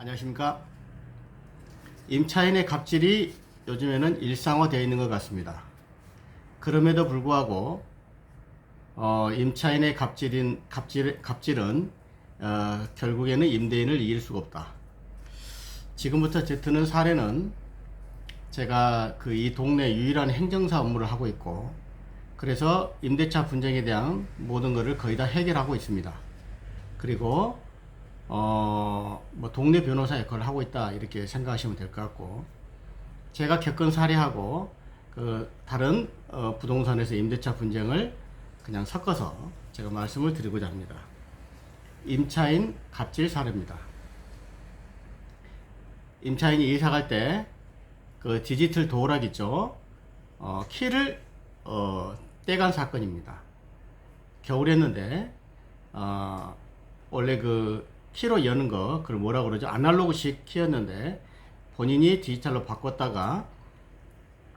안녕하십니까. 임차인의 갑질이 요즘에는 일상화되어 있는 것 같습니다. 그럼에도 불구하고 어, 임차인의 갑질인 갑질 갑질은 어, 결국에는 임대인을 이길 수가 없다. 지금부터 제 드는 사례는 제가 그 이 동네 유일한 행정사 업무를 하고 있고 그래서 임대차 분쟁에 대한 모든 것을 거의 다 해결하고 있습니다. 그리고 어, 뭐 동네 변호사 역할을 하고 있다 이렇게 생각하시면 될 것 같고 제가 겪은 사례하고 그 다른 어, 부동산에서 임대차 분쟁을 그냥 섞어서 제가 말씀을 드리고자 합니다. 임차인 갑질 사례입니다. 임차인이 이사 갈 때 그 디지털 도어락 있죠. 어, 키를 어, 떼간 사건입니다. 겨울이었는데 어, 원래 그 키로 여는 거 그걸 뭐라 그러죠? 아날로그식 키였는데 본인이 디지털로 바꿨다가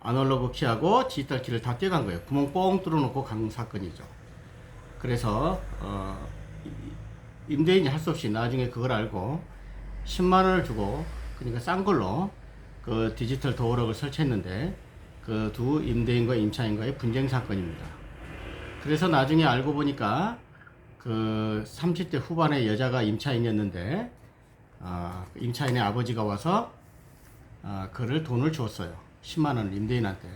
아날로그 키하고 디지털 키를 다 떼간 거예요. 구멍 뻥 뚫어놓고 간 사건이죠. 그래서 어, 이- 임대인이 할 수 없이 나중에 그걸 알고 10만 원을 주고 그러니까 싼 걸로 그 디지털 도어락을 설치했는데 그 두 임대인과 임차인과의 분쟁 사건입니다. 그래서 나중에 알고 보니까 그 30대 후반의 여자가 임차인이었는데 아, 임차인의 아버지가 와서 아, 그를 돈을 줬어요. 10만 원을 임대인한테.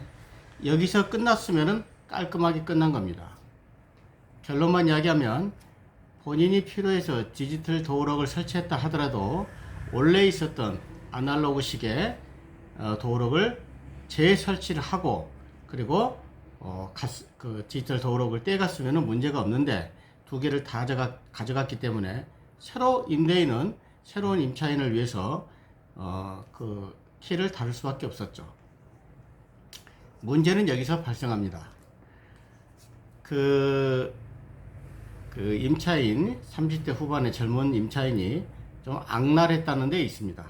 여기서 끝났으면은 깔끔하게 끝난 겁니다. 결론만 이야기하면 본인이 필요해서 디지털 도어락을 설치했다 하더라도 원래 있었던 아날로그식의 어, 도어락을 재설치를 하고 그리고 어, 가스, 그 디지털 도어락을 떼갔으면 문제가 없는데 두 개를 다 가져가, 가져갔 기 때문에 새로 임대인은 새로운 임차인을 위해서 어, 그 키를 다룰 수밖에 없었죠. 문제는 여기서 발생합니다. 그, 그 임차인 30대 후반의 젊은 임차인이 좀 악랄했다는 데 있습니다.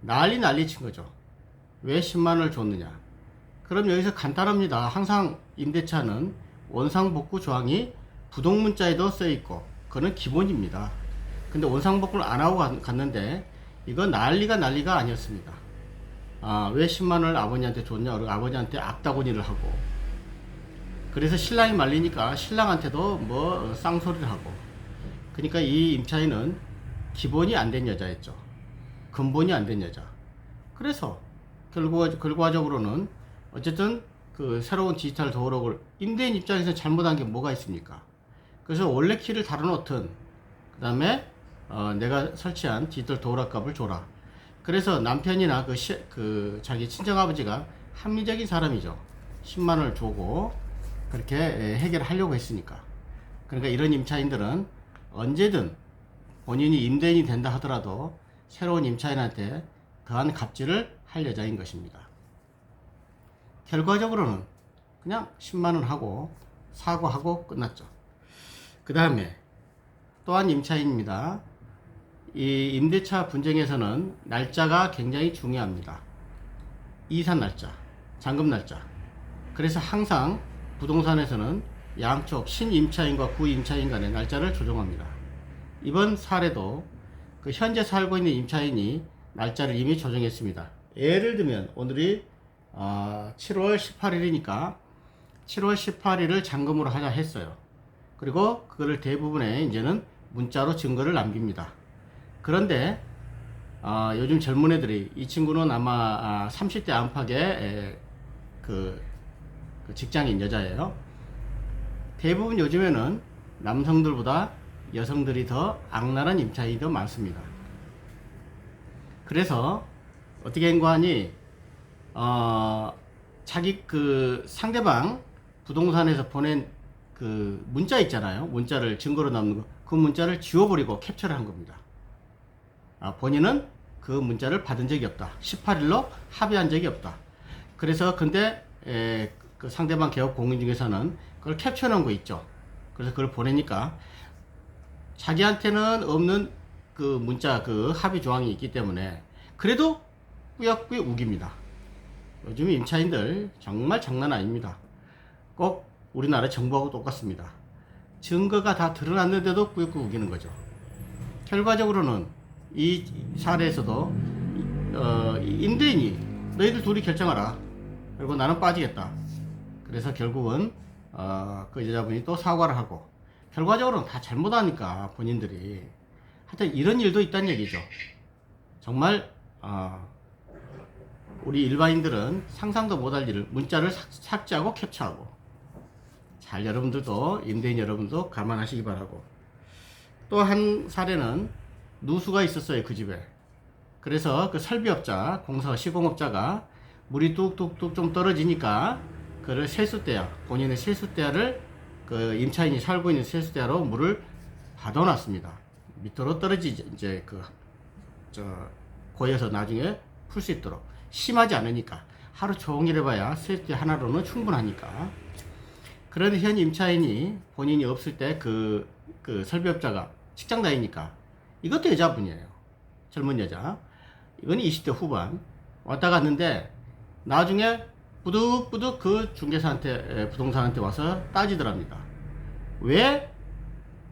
난리 난리 친 거죠. 왜 10만 원을 줬느냐? 그럼 여기서 간단합니다. 항상 임대차는 원상복구 조항이 부동문자에도 써 있고 그거는 기본입니다. 근데 원상복구를 안 하고 갔- 갔는데 이건 난리가 난리가 아니었습니다. 아, 왜 10만 원을 아버지한테 줬냐? 아버지한테 악다구니를 하고 그래서 신랑이 말리니까 신랑한테도 뭐 쌍소리를 하고 그러니까 이 임차인은 기본이 안 된 여자였죠. 근본이 안 된 여자. 그래서 결과, 결과적으로는 어쨌든 그 새로운 디지털 도어락을 임대인 입장에서 잘못한 게 뭐가 있습니까? 그래서 원래 키를 달아 놓든 그 다음에 어, 내가 설치한 디지털 도어락 값을 줘라. 그래서 남편이나 그, 시, 그 자기 친정아버지가 합리적인 사람이죠. 10만 원을 주고 그렇게 에, 해결하려고 했으니까. 그러니까 이런 임차인들은 언제든 본인이 임대인이 된다 하더라도 새로운 임차인한테 더한 갑질을 할 여자인 것입니다. 결과적으로는 그냥 10만 원 하고 사과하고 끝났죠. 그 다음에 또한 임차인입니다. 이 임대차 분쟁에서는 날짜가 굉장히 중요합니다. 이산 날짜, 잔금 날짜. 그래서 항상 부동산에서는 양쪽 신임차인과 구임차인 간의 날짜를 조정합니다. 이번 사례도 그 현재 살고 있는 임차인이 날짜를 이미 조정했습니다. 예를 들면 오늘이 어, 7월 18일이니까 7월 18일을 잔금으로 하자 했어요. 그리고 그거를 대부분의 이제는 문자로 증거를 남깁니다. 그런데 어, 요즘 젊은 애들이 이 친구는 아마 아, 30대 안팎의 에, 그, 그 직장인 여자예요. 대부분 요즘에는 남성들보다 여성들이 더 악랄한 임차인이 더 많습니다. 그래서 어떻게 한거하니 어, 자기 그 상대방 부동산에서 보낸 그 문자 있잖아요. 문자를 증거로 남는 거. 그 문자를 지워버리고 캡처를 한 겁니다. 아, 본인은 그 문자를 받은 적이 없다. 18일로 합의한 적이 없다. 그래서 근데 에, 그 상대방 개업 공인 중에서는 그걸 놓은 거 있죠. 그래서 그걸 보내니까 자기한테는 없는 그 문자 그 합의 조항이 있기 때문에 그래도 꾸역꾸역 우깁니다. 요즘 임차인들 정말 장난 아닙니다. 꼭 우리나라 정부하고 똑같습니다. 증거가 다 드러났는데도 꾸역꾸역 우기는 거죠. 결과적으로는 이 사례에서도 어, 이 임대인이 너희들 둘이 결정하라. 그리고 나는 빠지겠다. 그래서 결국은 어, 그 여자분이 또 사과를 하고 결과적으로는 다 잘못하니까 본인들이 하여튼 이런 일도 있다는 얘기죠. 정말 어, 우리 일반인들은 상상도 못할 일을 문자를 삭- 삭제하고 캡처하고 잘 여러분들도 임대인 여러분도 감안하시기 바라고. 또 한 사례는 누수가 있었어요 그 집에. 그래서 그 설비업자 공사 시공업자가 물이 뚝뚝뚝 좀 떨어지니까 그를 세수대야 본인의 세수대야를 그 임차인이 살고 있는 세수대야로 물을 받아놨습니다. 밑으로 떨어지지 이제 그 저 고여서 나중에 풀 수 있도록. 심하지 않으니까. 하루 종일 해봐야 세트 하나로는 충분하니까 그런데 현 임차인이 본인이 없을 때 그 그 설비업자가 직장 다니니까 이것도 여자분이에요. 젊은 여자. 이건 20대 후반. 왔다 갔는데 나중에 부득부득 그 중개사한테 에, 부동산한테 와서 따지더랍니다. 왜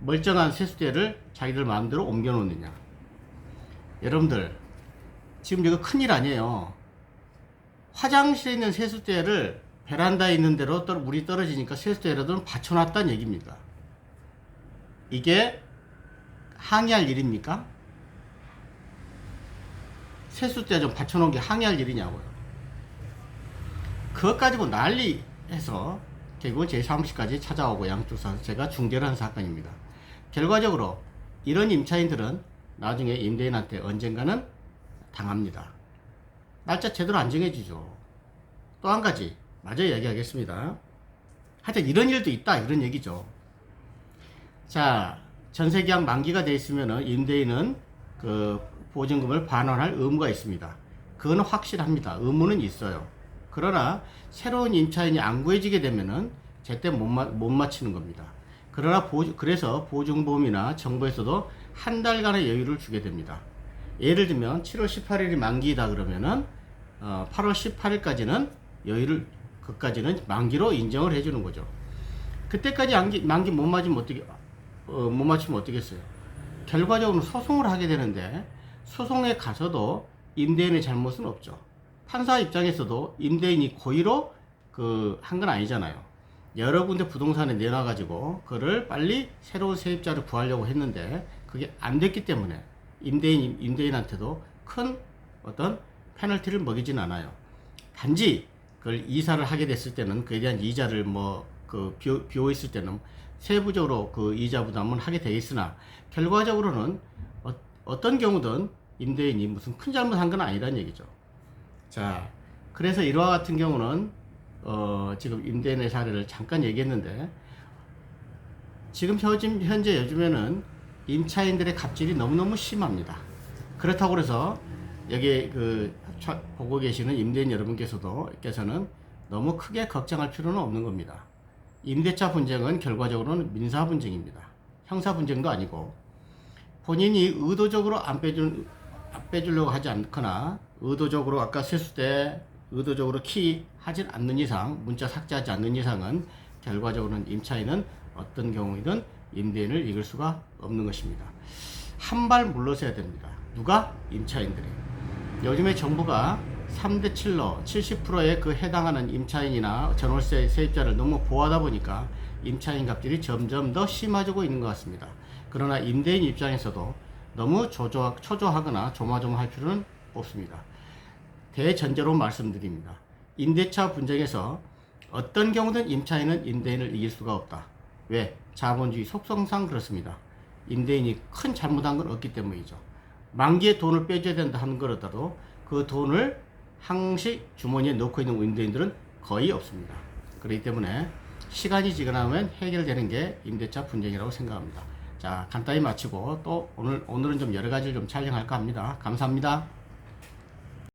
멀쩡한 세수대를 자기들 마음대로 옮겨 놓느냐. 여러분들 지금 이거 큰일 아니에요. 화장실에 있는 세수대를 베란다에 있는 대로 떨- 물이 떨어지니까 세수대라도 받쳐놨다는 얘기입니다. 이게 항의할 일입니까? 세수대 좀 받쳐놓은 게 항의할 일이냐고요. 그것 가지고 난리 해서 결국은 제 사무실까지 찾아오고 양쪽 사 제가 중재를 한 사건입니다. 결과적으로 이런 임차인들은 나중에 임대인한테 언젠가는 당합니다. 날짜 제대로 안 정해지죠. 또 한 가지 마저 이야기하겠습니다. 하여튼 이런 일도 있다 이런 얘기죠. 자 전세계약 만기가 돼 있으면은 임대인은 그 보증금을 반환할 의무가 있습니다. 그거는 확실합니다. 의무는 있어요. 그러나 새로운 임차인이 안 구해지게 되면은 제때 못, 마, 못 맞히는 겁니다. 그러나 보, 그래서 보증보험이나 정부에서도 한 달간의 여유를 주게 됩니다. 예를 들면 7월 18일이 만기이다 그러면은 어, 8월 18일까지는 여유를 그까지는 만기로 인정을 해주는 거죠. 그때까지 만기, 만기 못 맞으면 어떻게 어, 못 맞추면 어떻겠어요? 결과적으로 소송을 하게 되는데 소송에 가서도 임대인의 잘못은 없죠. 판사 입장에서도 임대인이 고의로 그 한 건 아니잖아요. 여러 군데 부동산에 내놔가지고 그를 빨리 새로운 세입자를 구하려고 했는데 그게 안 됐기 때문에 임대인 임대인한테도 큰 어떤 페널티를 먹이진 않아요. 단지 그걸 이사를 하게 됐을 때는 그에 대한 이자를 뭐그 비어 있을 때는 세부적으로 그 이자 부담은 하게 돼 있으나 결과적으로는 어, 어떤 경우든 임대인이 무슨 큰 잘못한 건 아니라는 얘기죠. 자, 그래서 이와 같은 경우는 어, 지금 임대인의 사례를 잠깐 얘기했는데 지금 현재, 요즘에는 임차인들의 갑질이 너무너무 심합니다. 그렇다고 그래서 여기 그 차- 보고 계시는 임대인 여러분께서도 께서는 너무 크게 걱정할 필요는 없는 겁니다. 임대차 분쟁은 결과적으로는 민사 분쟁입니다. 형사 분쟁도 아니고 본인이 의도적으로 안안 빼주려고 하지 않거나 의도적으로 아까 세수 때 의도적으로 키 하진 않는 이상 문자 삭제하지 않는 이상은 결과적으로는 임차인은 어떤 경우이든 임대인을 이길 수가 없는 것입니다. 한 발 물러서야 됩니다. 누가 임차인들이. 요즘에 정부가 3대 7로 70%의 그 해당하는 임차인이나 전월세 세입자를 너무 보호하다 보니까 임차인 갑질이 점점 더 심해지고 있는 것 같습니다. 그러나 임대인 입장에서도 너무 조조, 초조하거나 조마조마할 필요는 없습니다. 대전제로 말씀드립니다. 임대차 분쟁에서 어떤 경우든 임차인은 임대인을 이길 수가 없다. 왜? 자본주의 속성상 그렇습니다. 임대인이 큰 잘못한 건 없기 때문이죠. 만기에 돈을 빼줘야 된다 하는 거라도 그 돈을 항시 주머니에 넣고 있는 임대인들은 거의 없습니다. 그렇기 때문에 시간이 지나면 해결되는 게 임대차 분쟁이라고 생각합니다. 자, 간단히 마치고 또 오늘, 오늘은 좀 여러 가지를 좀 촬영할까 합니다. 감사합니다.